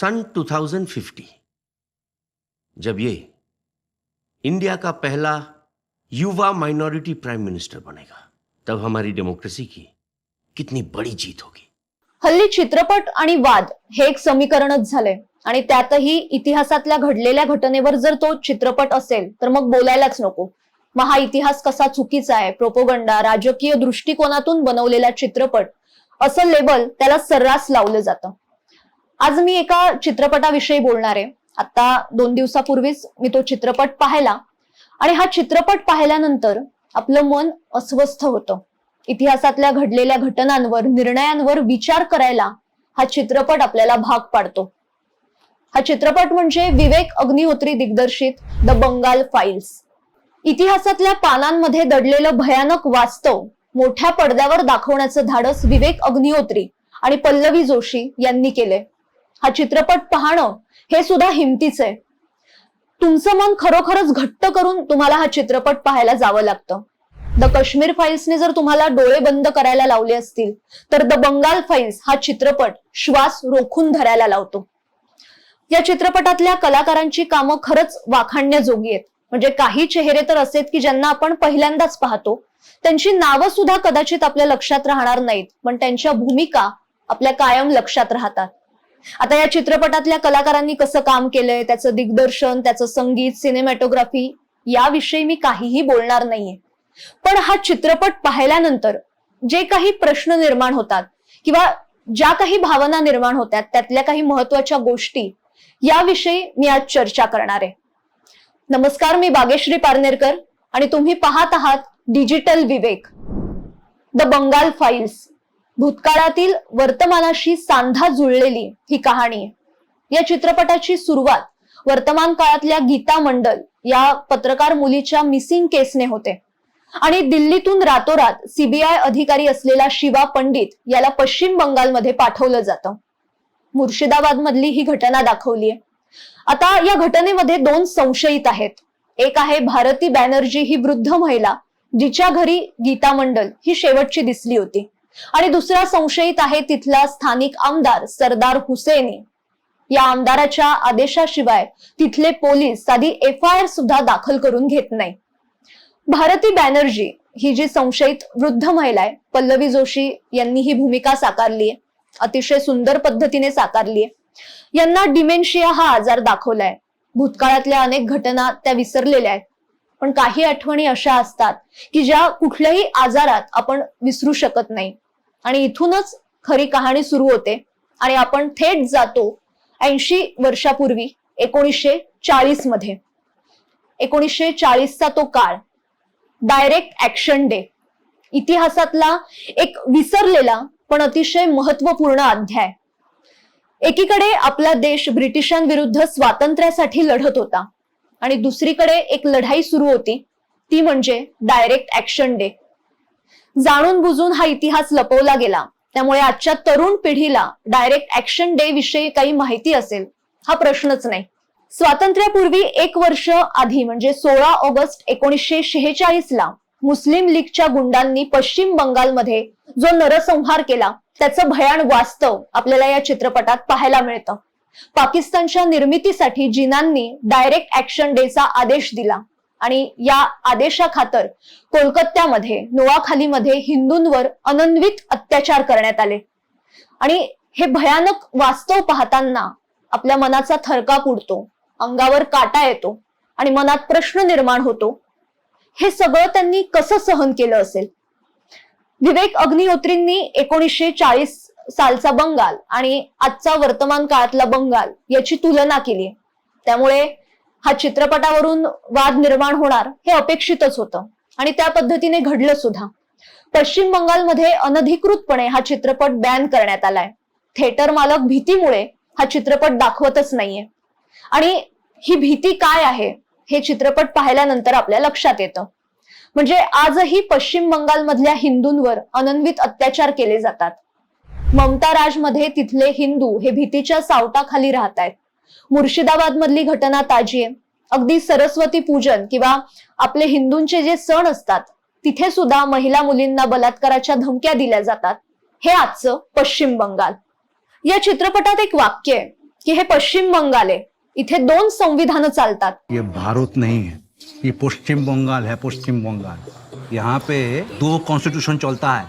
सन 2050 जब ये इंडिया का पहला युवा माइनॉरिटी प्राइम मिनिस्टर बनेगा तब हमारी डेमोक्रेसी की कितनी बड़ी जीत होगी। हल्ली चित्रपट आणि वाद हे एक समीकरणच झालंय. आणि त्यातही इतिहासातल्या घडलेल्या घटनेवर जर तो चित्रपट असेल तर मग बोलायलाच नको. मग हा इतिहास कसा चुकीचा आहे प्रोपोगंडा राजकीय दृष्टिकोनातून बनवलेला चित्रपट असं लेबल त्याला सर्रास लावलं जातं. आज मी एका चित्रपटाविषयी बोलणार आहे. आता दोन दिवसापूर्वीच मी तो चित्रपट पाहिला. आणि हा चित्रपट पाहिल्यानंतर आपलं मन अस्वस्थ होतं. इतिहासातल्या घडलेल्या घटनांवर निर्णयांवर विचार करायला हा चित्रपट आपल्याला भाग पाडतो. हा चित्रपट म्हणजे विवेक अग्निहोत्री दिग्दर्शित द बंगाल फाईल्स इतिहासातल्या पानांमध्ये दडलेलं भयानक वास्तव मोठ्या पडद्यावर दाखवण्याचं धाडस विवेक अग्निहोत्री आणि पल्लवी जोशी यांनी केले हा चित्रपट पाहणं हे सुद्धा हिमतीच आहे. तुमचं मन खरोखरच घट्ट करून तुम्हाला हा चित्रपट पाहायला जावं लागतं. द काश्मीर फाईल्सने जर तुम्हाला डोळे बंद करायला लावले असतील तर द बंगाल फाईल्स हा चित्रपट श्वास रोखून धरायला लावतो. या चित्रपटातल्या कलाकारांची कामं खरंच वाखाणण्याजोगी आहेत. म्हणजे काही चेहरे तर असेत की ज्यांना आपण पहिल्यांदाच पाहतो. त्यांची नावं सुद्धा कदाचित आपल्या लक्षात राहणार नाहीत पण त्यांच्या भूमिका आपल्या कायम लक्षात राहतात. आता या चित्रपटातल्या कलाकारांनी कसं काम केलंय त्याचं दिग्दर्शन त्याचं संगीत सिनेमॅटोग्राफी याविषयी मी काहीही बोलणार नाहीये. पण हा चित्रपट पाहिल्यानंतर जे काही प्रश्न निर्माण होतात किंवा ज्या काही भावना निर्माण होतात त्यातल्या काही महत्त्वाच्या गोष्टी याविषयी मी आज चर्चा करणार आहे. नमस्कार मी बागेश्री पारनेरकर आणि तुम्ही पाहत आहात digital Vivek the Bengal files भूतकाळातील वर्तमानाशी सांधा जुळलेली ही कहाणी. आहे या चित्रपटाची सुरुवात वर्तमान काळातल्या गीता मंडल या पत्रकार मुलीच्या मिसिंग केसने होते. आणि दिल्लीतून रातोरात सीबीआय अधिकारी असलेला शिवा पंडित याला पश्चिम बंगालमध्ये पाठवलं जातं. मुर्शिदाबाद मधली ही घटना दाखवली आहे. आता या घटनेमध्ये दोन संशयित आहेत. एक आहे भारती बॅनर्जी ही वृद्ध महिला जिच्या घरी गीता मंडल ही शेवटची दिसली होती. आणि दुसरा संशयित आहे तिथला स्थानिक आमदार सरदार हुसेनी. या आमदाराच्या आदेशाशिवाय तिथले पोलीस साधी एफ आय आर सुद्धा दाखल करून घेत नाही. भारती बॅनर्जी ही जी संशयित वृद्ध महिला आहे पल्लवी जोशी यांनी ही भूमिका साकारली आहे. अतिशय सुंदर पद्धतीने साकारली आहे. यांना डिमेन्शिया हा आजार दाखवलाय. भूतकाळातल्या अनेक घटना त्या विसरलेल्या आहेत. पण काही आठवणी अशा असतात की ज्या कुठल्याही आजारात आपण विसरू शकत नाही. आणि इथूनच खरी कहाणी सुरू होते. आणि आपण थेट जातो ऐंशी वर्षापूर्वी एकोणीसशे चाळीसमध्ये. एकोणीसशे चाळीसचा तो काळ. डायरेक्ट ऍक्शन डे इतिहासातला एक विसरलेला पण अतिशय महत्त्वपूर्ण अध्याय. एकीकडे आपला देश ब्रिटिशांविरुद्ध स्वातंत्र्यासाठी लढत होता. आणि दुसरीकडे एक लढाई सुरू होती. ती म्हणजे डायरेक्ट ऍक्शन डे जाणून बुजून हा इतिहास लपवला गेला. त्यामुळे आजच्या तरुण पिढीला डायरेक्ट ऍक्शन डे विषयी काही माहिती असेल हा प्रश्नच नाही. स्वातंत्र्यापूर्वी एक वर्ष आधी म्हणजे सोळा ऑगस्ट एकोणीसशे शेहेचाळीस ला मुस्लिम लीगच्या गुंडांनी पश्चिम बंगालमध्ये जो नरसंहार केला त्याचं भयान वास्तव आपल्याला या चित्रपटात पाहायला मिळतं. पाकिस्तानच्या निर्मितीसाठी जिनांनी डायरेक्ट ऍक्शन डेचा आदेश दिला. आणि या आदेशाखातर कोलकात्यामध्ये नोआखालीमध्ये हिंदूंवर अनन्वित अत्याचार करण्यात आले. आणि हे भयानक वास्तव पाहताना आपल्या मनाचा थरकाप उडतो अंगावर काटा येतो आणि मनात प्रश्न निर्माण होतो. हे सगळं त्यांनी कसं सहन केलं असेल? विवेक अग्निहोत्रींनी एकोणीसशे चाळीस सालचा बंगाल आणि आजचा वर्तमान काळातला बंगाल याची तुलना केली. त्यामुळे हा चित्रपटावरून वाद निर्माण होणार हे अपेक्षितच होतं. आणि त्या पद्धतीने घडलं सुद्धा. पश्चिम बंगालमध्ये अनधिकृतपणे हा चित्रपट बॅन करण्यात आलाय. थिएटर मालक भीतीमुळे हा चित्रपट दाखवतच नाहीये. आणि ही भीती काय आहे हे चित्रपट पाहिल्यानंतर आपल्या लक्षात येतं. म्हणजे आजही पश्चिम बंगालमधल्या हिंदूंवर अनन्वित अत्याचार केले जातात. ममता राजमध्ये तिथले हिंदू हे भीतीच्या सावटाखाली राहत आहेत मुर्शिदाबाद मधली घटना ताजी आहे. अगदी सरस्वती पूजन किंवा आपले हिंदूंचे जे सण असतात तिथे सुद्धा महिला मुलींना बलात्काराच्या धमक्या दिल्या जातात. हे आजचं पश्चिम बंगाल. या चित्रपटात एक वाक्य आहे की हे पश्चिम बंगाल आहे. इथे दोन संविधान चालतात. ये भारत नाही है ये पश्चिम बंगाल है पश्चिम बंगाल. यहाँ पे दो कॉन्स्टिट्यूशन चलता है.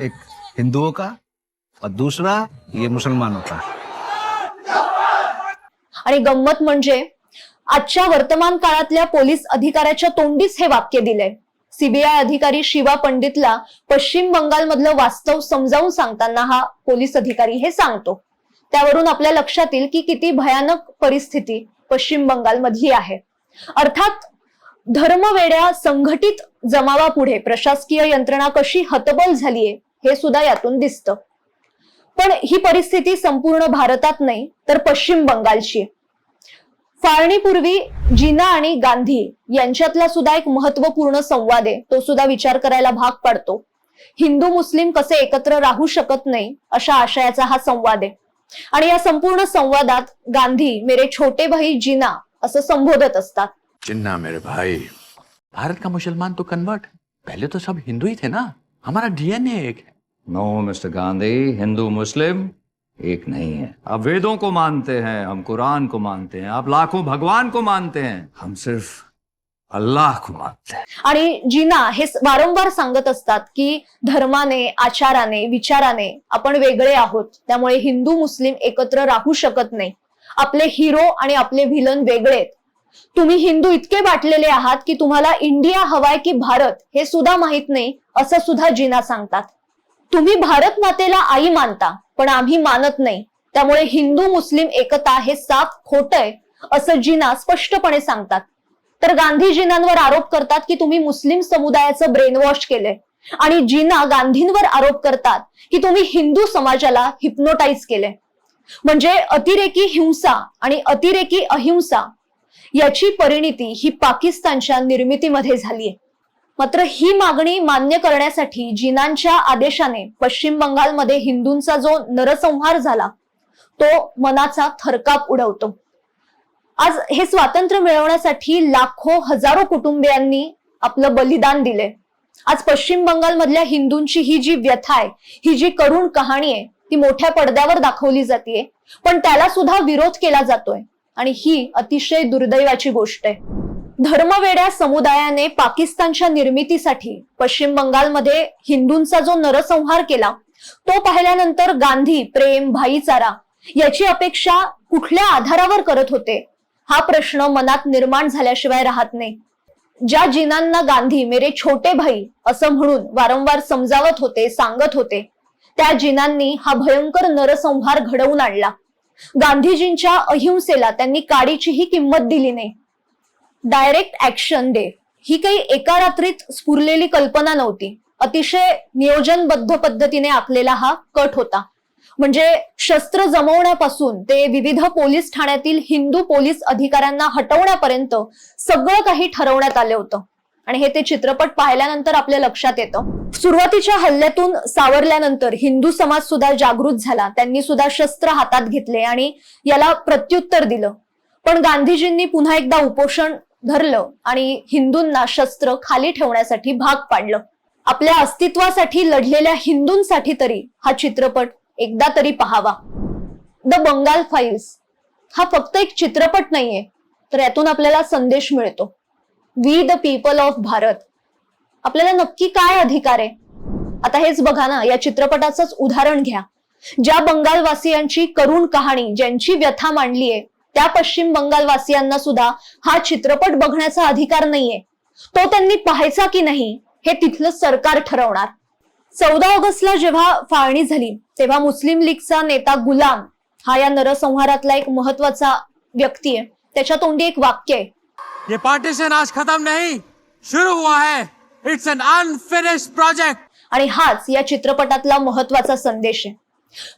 एक हिंदुओं का और दूसरा ये मुसलमानों का आणि गंमत म्हणजे आजच्या वर्तमान काळातल्या पोलीस अधिकाऱ्याच्या तोंडीच हे वाक्य दिलंय. सीबीआय अधिकारी शिवा पंडितला पश्चिम बंगालमधलं वास्तव समजावून सांगताना हा पोलीस अधिकारी हे सांगतो. त्यावरून आपल्या लक्षात येईल की किती भयानक परिस्थिती पश्चिम बंगालमधली आहे. अर्थात धर्मवेड्या संघटित जमावापुढे प्रशासकीय यंत्रणा कशी हतबल झालीये हे सुद्धा यातून दिसतं. पण ही परिस्थिती संपूर्ण भारतात नाही तर पश्चिम बंगालची आहे. फाळणीपूर्वी जिना आणि गांधी यांच्यातला सुद्धा एक महत्त्वपूर्ण संवाद आहे तो सुद्धा विचार करायला भाग पाडतो. हिंदू मुस्लिम कसे एकत्र राहू शकत नाही अशा आशयाचा हा संवाद आहे. आणि या संपूर्ण संवादात गांधी मेरे छोटे भाई जिना असं संबोधत असतात. चिन्ना मेरे भाई. भारत का मुसलमान तो कन्वर्ट? पहले तो सब हिंदू ही थे ना? हमारा डीएनए एक है। नो मिस्टर गांधी हिंदू मुस्लिम एक नहीं है। आप वेदों को मानते हैं हम कुरान को मानते हैं आप लाखों भगवान को मानते हैं हम सिर्फ अल्लाह को मानते हैं। आणि जीना हे वारंवार सांगत असतात की धर्माने आचाराने विचाराने आपण वेगळे आहोत त्यामुळे हिंदू मुस्लिम एकत्र राहू शकत नाही. आपले हिरो आणि आपले व्हिलन वेगळे आहेत. तुम्ही हिंदू इतके वाटलेले आहात की तुम्हाला इंडिया हवाय की भारत हे सुद्धा माहीत नाही असं सुद्धा जीना सांगतात. तुम्ही भारत मातेला आई मानता पण आम्ही मानत नाही. त्यामुळे हिंदू मुस्लिम एकता हे साफ खोट आहे असं जिना स्पष्टपणे सांगतात. तर गांधीजींवर आरोप करतात की तुम्ही मुस्लिम समुदायाचं ब्रेनवॉश केलंय. आणि जिना गांधींवर आरोप करतात की तुम्ही हिंदू समाजाला हिप्नोटाईज केलंय. म्हणजे अतिरेकी हिंसा आणि अतिरेकी अहिंसा याची परिणिती ही पाकिस्तानच्या निर्मितीमध्ये झालीय. मात्र ही मागणी मान्य करण्यासाठी जिनांच्या आदेशाने पश्चिम बंगालमध्ये हिंदूंचा जो नरसंहार झाला तो मनाचा थरकाप उडवतो. आज हे स्वातंत्र्य मिळवण्यासाठी लाखो हजारो कुटुंबियांनी आपलं बलिदान दिले. आज पश्चिम बंगालमधल्या हिंदूंची ही जी व्यथा आहे ही जी करुण कहाणी आहे ती मोठ्या पडद्यावर दाखवली जाते पण त्याला सुद्धा विरोध केला जातोय. आणि ही अतिशय दुर्दैवाची गोष्ट आहे. धर्मवेड्या समुदायाने पाकिस्तानच्या निर्मितीसाठी पश्चिम बंगालमध्ये हिंदूंचा जो नरसंहार केला तो पाहिल्यानंतर गांधी प्रेम भाईचारा याची अपेक्षा कुठल्या आधारावर करत होते? हा प्रश्न मनात निर्माण झाल्याशिवाय राहत नाही. ज्या जिनांना गांधी मेरे छोटे भाई असं म्हणून वारंवार समजावत होते सांगत होते त्या जिनांनी हा भयंकर नरसंहार घडवून आणला. गांधीजींच्या अहिंसेला त्यांनी काडीचीही किंमत दिली नाही. Direct action day. ही काही एका रात्रीत स्फुरलेली कल्पना नव्हती. अतिशय नियोजनबद्ध पद्धतीने आखलेला हा कट होता. म्हणजे शस्त्र जमवण्यापासून ते विविध पोलीस ठाण्यातील हिंदू पोलीस अधिकाऱ्यांना हटवण्यापर्यंत सगळं काही ठरवण्यात आलं होतं. आणि हे ते चित्रपट पाहिल्यानंतर आपल्या लक्षात येतं. सुरुवातीच्या हल्ल्यातून सावरल्यानंतर हिंदू समाज सुद्धा जागृत झाला. त्यांनी सुद्धा शस्त्र हातात घेतले आणि याला प्रत्युत्तर दिलं. पण गांधीजींनी पुन्हा एकदा उपोषण धरलं आणि हिंदूंना शस्त्र खाली ठेवण्यासाठी भाग पाडलं. आपल्या अस्तित्वासाठी लढलेल्या हिंदूंसाठी तरी हा चित्रपट एकदा तरी पहावा. द बंगाल फाईल्स हा फक्त एक चित्रपट नाहीये तर यातून आपल्याला संदेश मिळतो. We the people of Bharat. आपल्याला नक्की काय अधिकार आहे? आता हेच बघा ना या चित्रपटाचंच उदाहरण घ्या. ज्या बंगालवासियांची करुण कहाणी ज्यांची व्यथा मांडली आहे त्या पश्चिम बंगालवासियांना सुद्धा हा चित्रपट बघण्याचा अधिकार नाहीये. तो त्यांनी पाहायचा की नाही हे तिथलं सरकार ठरवणार. चौदा ऑगस्टला जेव्हा फाळणी झाली तेव्हा मुस्लिम लीगचा नेता गुलाम हा या नरसंहारातला एक महत्त्वाचा व्यक्ती आहे. त्याच्या तोंडी एक वाक्य आहे. ये पार्टीशन आज खत्म नहीं शुरू हुआ है. इट्स एन अनफिनिश्ड प्रोजेक्ट आणि हाच या चित्रपटातला महत्त्वाचा संदेश आहे.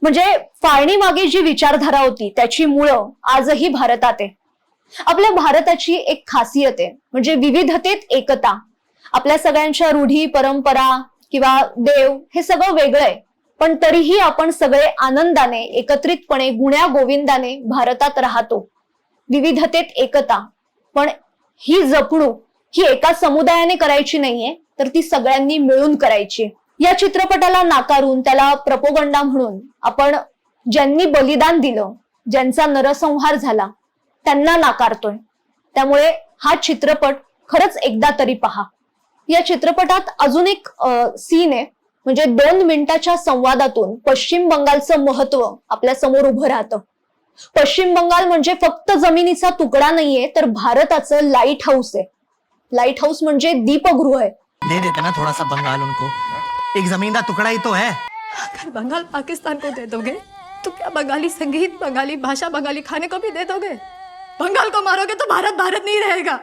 म्हणजे फाळणी मागे जी विचारधारा होती त्याची मुळं आजही भारतात आहे. आपल्या भारताची एक खासियत आहे म्हणजे विविधतेत एकता. आपल्या सगळ्यांच्या रूढी परंपरा किंवा देव हे सगळं वेगळं आहे. पण तरीही आपण सगळे आनंदाने एकत्रितपणे गुण्या गोविंदाने भारतात राहतो. विविधतेत एकता. पण ही जपणूक ही एका समुदायाने करायची नाहीये तर ती सगळ्यांनी मिळून करायची आहे. या चित्रपटाला नाकारून त्याला प्रपोगंडा म्हणून आपण ज्यांनी बलिदान दिलं ज्यांचा नरसंहार झाला त्यांना नाकारतोय. त्यामुळे हा चित्रपट खरंच एकदा तरी पहा. या चित्रपटात अजून एक सीन आहे. म्हणजे दोन मिनिटाच्या संवादातून पश्चिम बंगालचं महत्त्व आपल्यासमोर उभं राहतं. पश्चिम बंगाल म्हणजे फक्त जमिनीचा तुकडा नाहीये तर भारताचं लाइट हाऊस आहे. लाइट हाऊस म्हणजे दीपगृह आहे. दे देते ना बंगाल उनको. एक जमीन का टुकड़ा ही तो है। अगर बंगाल पाकिस्तान को दे दोगे तो क्या बंगाली संगीत बंगाली भाषा बंगाली खाने को भी दे दोगे? बंगाल को मारोगे तो भारत भारत नहीं रहेगा।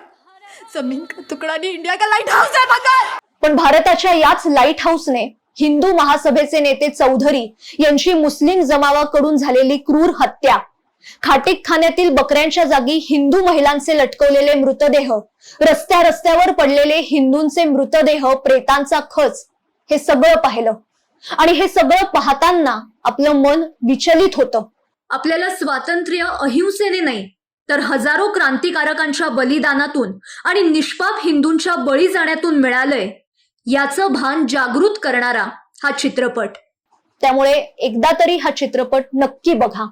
जमीन का टुकड़ा नहीं इंडिया का लाइट हाउस है बंगाल। पण भारताच्या याच लाइट हाऊसने हिंदू महासभेचे नेते चौधरी यांची मुस्लिम जमावाकडून झालेली क्रूर हत्या खाटीक खाण्यातील बकऱ्यांच्या जागी हिंदू महिलांचे लटकवलेले मृतदेह रस्त्या रस्त्यावर पडलेले हिंदूंचे मृतदेह प्रेतांचा खच हे सगळं पाहिलं. आणि हे सगळं पाहताना आपलं मन विचलित होतं. आपल्याला स्वातंत्र्य अहिंसेने नाही तर हजारो क्रांतिकारकांच्या बलिदानातून आणि निष्पाप हिंदूंच्या बळी जाण्यातून मिळालंय याचं भान जागृत करणारा हा चित्रपट. त्यामुळे एकदा तरी हा चित्रपट नक्की बघा.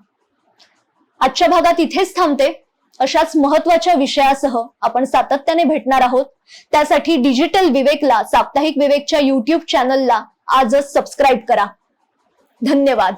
आजच्या भागात इथेच थांबते. अशाच महत्त्वाच्या विषयासह आपण सातत्याने भेटणार आहोत. त्यासाठी डिजिटल विवेकला साप्ताहिक विवेकच्या युट्यूब चॅनलला आजच सबस्क्राईब करा. धन्यवाद.